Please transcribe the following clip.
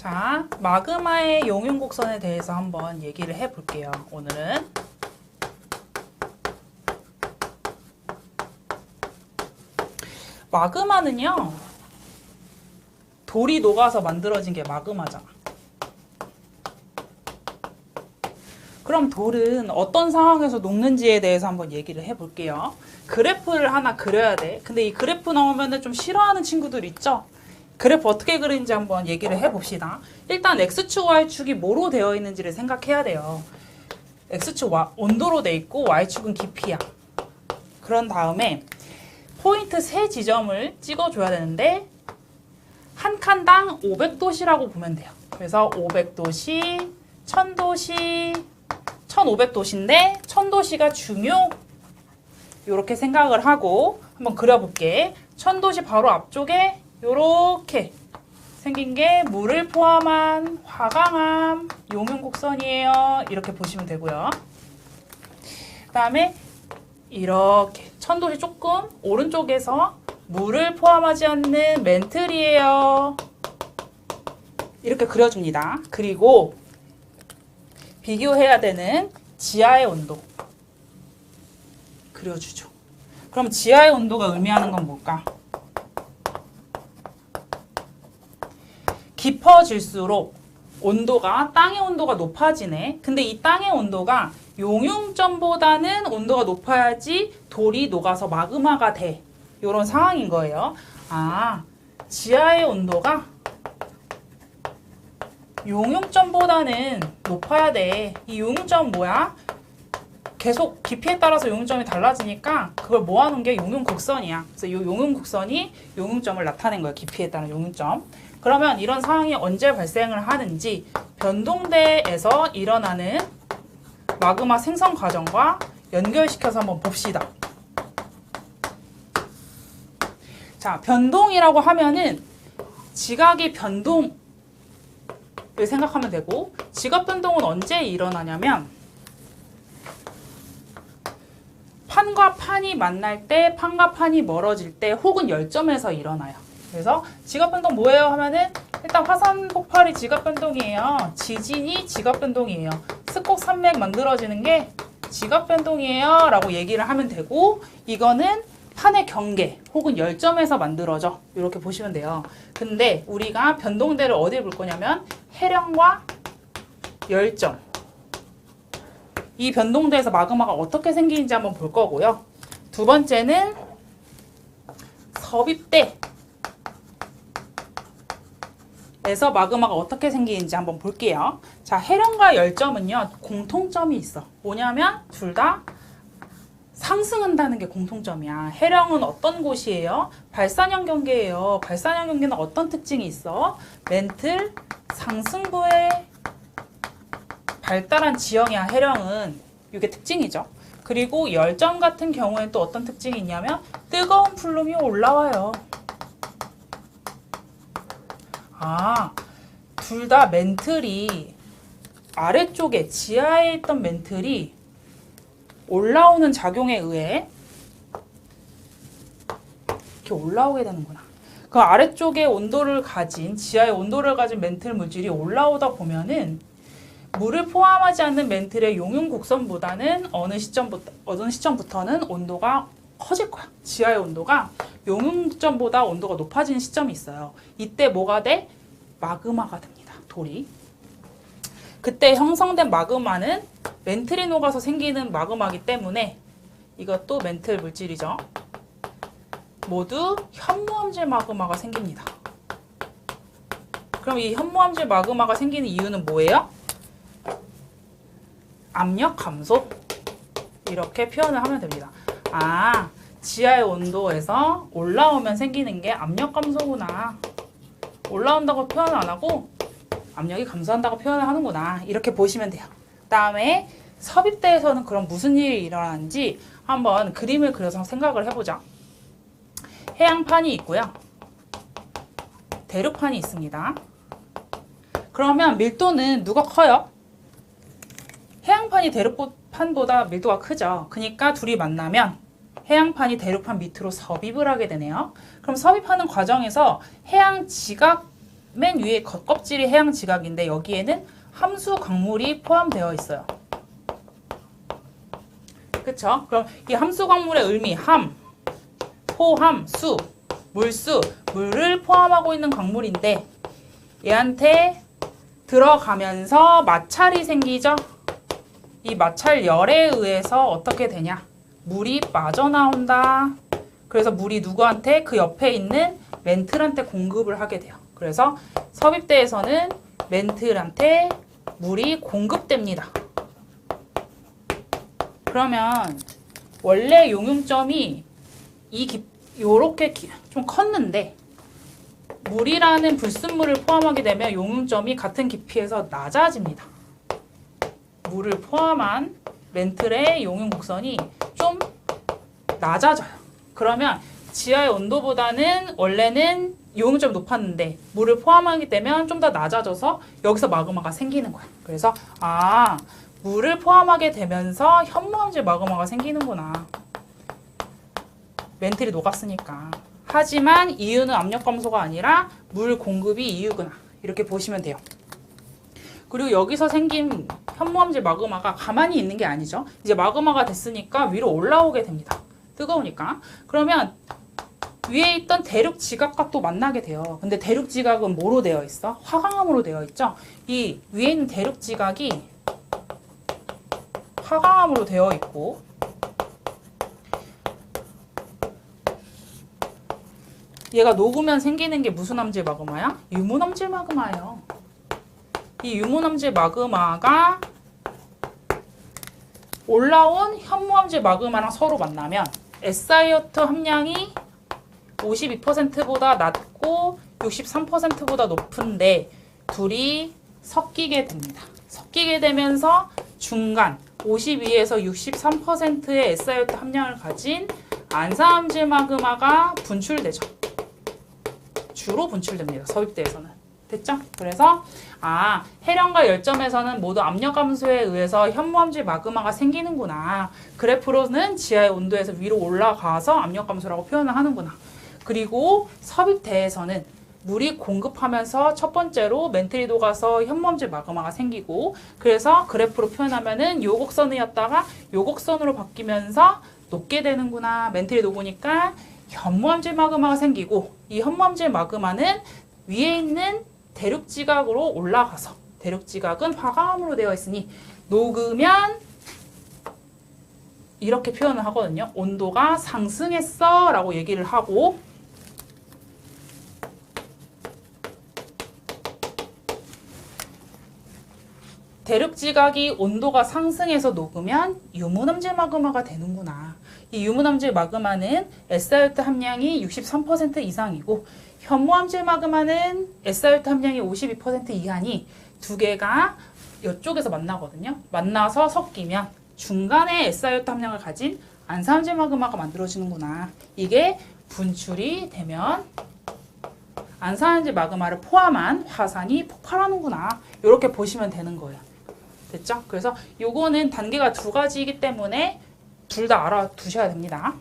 자, 마그마의 용융 곡선에 대해서 한번 얘기를 해볼게요. 오늘은. 마그마는요, 돌이 녹아서 만들어진 게 마그마잖아. 그럼 돌은 어떤 상황에서 녹는지에 대해서 한번 얘기를 해볼게요. 그래프를 하나 그려야 돼. 근데 이 그래프 나오면은 좀 싫어하는 친구들 있죠? 그래프 어떻게 그리는지 한번 얘기를 해봅시다. 일단 X축, Y축이 뭐로 되어 있는지를 생각해야 돼요. X축 와- 온도로 돼 있고 Y축은 깊이야. 그런 다음에 포인트 세 지점을 찍어줘야 되는데 한 칸당 500도씨라고 보면 돼요. 그래서 500도씨, 1000도씨, 1500도씨인데 1000도씨가 중요 이렇게 생각을 하고 한번 그려볼게. 1000도씨 바로 앞쪽에 이렇게 생긴 게 물을 포함한 화강암 용융 곡선이에요. 이렇게 보시면 되고요. 그다음에 이렇게 1000도씨 조금 오른쪽에서 물을 포함하지 않는 멘틀이에요. 이렇게 그려줍니다. 그리고 비교해야 되는 지하의 온도 그려주죠. 그럼 지하의 온도가 의미하는 건 뭘까? 깊어질수록 온도가 땅의 온도가 높아지네. 근데 이 땅의 온도가 용융점보다는 온도가 높아야지 돌이 녹아서 마그마가 돼. 이런 상황인 거예요. 아, 지하의 온도가 용융점보다는 높아야 돼. 이 용융점 뭐야? 계속 깊이에 따라서 용융점이 달라지니까 그걸 모아놓은 게 용융곡선이야. 그래서 이 용융곡선이 용융점을 나타낸 거야. 깊이에 따른 용융점. 그러면 이런 상황이 언제 발생을 하는지 변동대에서 일어나는 마그마 생성 과정과 연결시켜서 한번 봅시다. 자, 변동이라고 하면은 지각이 변동을 생각하면 되고 지각 변동은 언제 일어나냐면 판과 판이 만날 때, 판과 판이 멀어질 때, 혹은 열점에서 일어나요. 그래서 지각 변동 뭐예요? 하면은 일단 화산 폭발이 지각 변동이에요. 지진이 지각 변동이에요. 스콕 산맥 만들어지는 게 지각 변동이에요. 라고 얘기를 하면 되고, 이거는 판의 경계 혹은 열점에서 만들어져. 이렇게 보시면 돼요. 근데 우리가 변동대를 어디에 볼 거냐면 해령과 열점. 이 변동대에서 마그마가 어떻게 생기는지 한번 볼 거고요. 두 번째는 섭입대. 에서 마그마가 어떻게 생기는지 한번 볼게요. 자, 해령과 열점은요, 공통점이 있어. 뭐냐면, 둘 다 상승한다는 게 공통점이야. 해령은 어떤 곳이에요? 발산형 경계예요. 발산형 경계는 어떤 특징이 있어? 멘틀 상승부에 발달한 지형이야. 해령은 이게 특징이죠. 그리고 열점 같은 경우에는 또 어떤 특징이 있냐면 뜨거운 플룸이 올라와요. 아, 둘 다 멘틀이 아래쪽에 지하에 있던 멘틀이 올라오는 작용에 의해 이렇게 올라오게 되는구나. 그 아래쪽에 온도를 가진 지하의 온도를 가진 멘틀 물질이 올라오다 보면은 물을 포함하지 않는 멘틀의 용융 곡선보다는 어느 시점부터 어느 시점부터는 온도가 커질 거야. 지하의 온도가 용융점보다 온도가 높아지는 시점이 있어요. 이때 뭐가 돼? 마그마가 됩니다. 돌이. 그때 형성된 마그마는 멘틀이 녹아서 생기는 마그마기 때문에 이것도 멘틀 물질이죠. 모두 현무암질 마그마가 생깁니다. 그럼 이 현무암질 마그마가 생기는 이유는 뭐예요? 압력 감소 이렇게 표현을 하면 됩니다. 아 지하의 온도에서 올라오면 생기는 게 압력 감소구나. 올라온다고 표현 안 하고 압력이 감소한다고 표현을 하는구나. 이렇게 보시면 돼요. 다음에 섭입대에서는 그럼 무슨 일이 일어나는지 한번 그림을 그려서 생각을 해보자. 해양판이 있고요. 대륙판이 있습니다. 그러면 밀도는 누가 커요? 해양판이 대륙판보다 밀도가 크죠. 그러니까 둘이 만나면 해양판이 대륙판 밑으로 섭입을 하게 되네요. 그럼 섭입하는 과정에서 해양 지각 맨 위에 겉- 껍질이 해양 지각인데 여기에는 함수 광물이 포함되어 있어요. 그쵸? 그럼 이 함수 광물의 의미 함, 포함, 수, 물수, 물을 포함하고 있는 광물인데 얘한테 들어가면서 마찰이 생기죠? 이 마찰열에 의해서 어떻게 되냐? 물이 빠져나온다. 그래서 물이 누구한테 그 옆에 있는 멘틀한테 공급을 하게 돼요. 그래서 섭입대에서는 멘틀한테 물이 공급됩니다. 그러면 원래 용융점이 이 깊, 요렇게 기- 좀 컸는데 물이라는 불순물을 포함하게 되면 용융점이 같은 깊이에서 낮아집니다. 물을 포함한 멘틀의 용융 곡선이 좀 낮아져요. 그러면 지하의 온도보다는 원래는 용융점이 높았는데 물을 포함하게 되면 좀더 낮아져서 여기서 마그마가 생기는 거야. 그래서 아 물을 포함하게 되면서 현무암질 마그마가 생기는구나. 멘틀이 녹았으니까. 하지만 이유는 압력 감소가 아니라 물 공급이 이유구나. 이렇게 보시면 돼요. 그리고 여기서 생긴 현무암질 마그마가 가만히 있는 게 아니죠. 이제 마그마가 됐으니까 위로 올라오게 됩니다. 뜨거우니까. 그러면 위에 있던 대륙 지각과 또 만나게 돼요. 근데 대륙 지각은 뭐로 되어 있어? 화강암으로 되어 있죠. 이 위에 있는 대륙 지각이 화강암으로 되어 있고 얘가 녹으면 생기는 게 무슨 암질 마그마야? 유문암질 마그마예요. 이 유문암질 마그마가 올라온 현무암질 마그마랑 서로 만나면 SiO2 함량이 52%보다 낮고 63%보다 높은데 둘이 섞이게 됩니다. 섞이게 되면서 중간 52에서 63%의 SiO2 함량을 가진 안사암질 마그마가 분출되죠. 주로 분출됩니다. 서입대에서는. 됐죠? 그래서 아 해령과 열점에서는 모두 압력 감소에 의해서 현무암질 마그마가 생기는구나. 그래프로는 지하의 온도에서 위로 올라가서 압력 감소라고 표현을 하는구나. 그리고 섭입대에서는 물이 공급하면서 첫 번째로 멘틀이 녹아서 현무암질 마그마가 생기고 그래서 그래프로 표현하면은 요 곡선이었다가 요 곡선으로 바뀌면서 녹게 되는구나. 멘틀이 녹으니까 현무암질 마그마가 생기고 이 현무암질 마그마는 위에 있는 대륙 지각으로 올라가서 대륙 지각은 화강암으로 되어 있으니 녹으면 이렇게 표현을 하거든요. 온도가 상승했어 라고 얘기를 하고 대륙 지각이 온도가 상승해서 녹으면 유문암질 마그마가 되는구나. 이 유문암질 마그마는 SiO2 함량이 63% 이상이고 현무암질 마그마는 SiO2 함량이 52% 이하니 두 개가 이쪽에서 만나거든요. 만나서 섞이면 중간에 SiO2 함량을 가진 안산암질 마그마가 만들어지는구나. 이게 분출이 되면 안산암질 마그마를 포함한 화산이 폭발하는구나. 이렇게 보시면 되는 거예요. 됐죠? 그래서 요거는 단계가 두 가지이기 때문에 둘 다 알아두셔야 됩니다.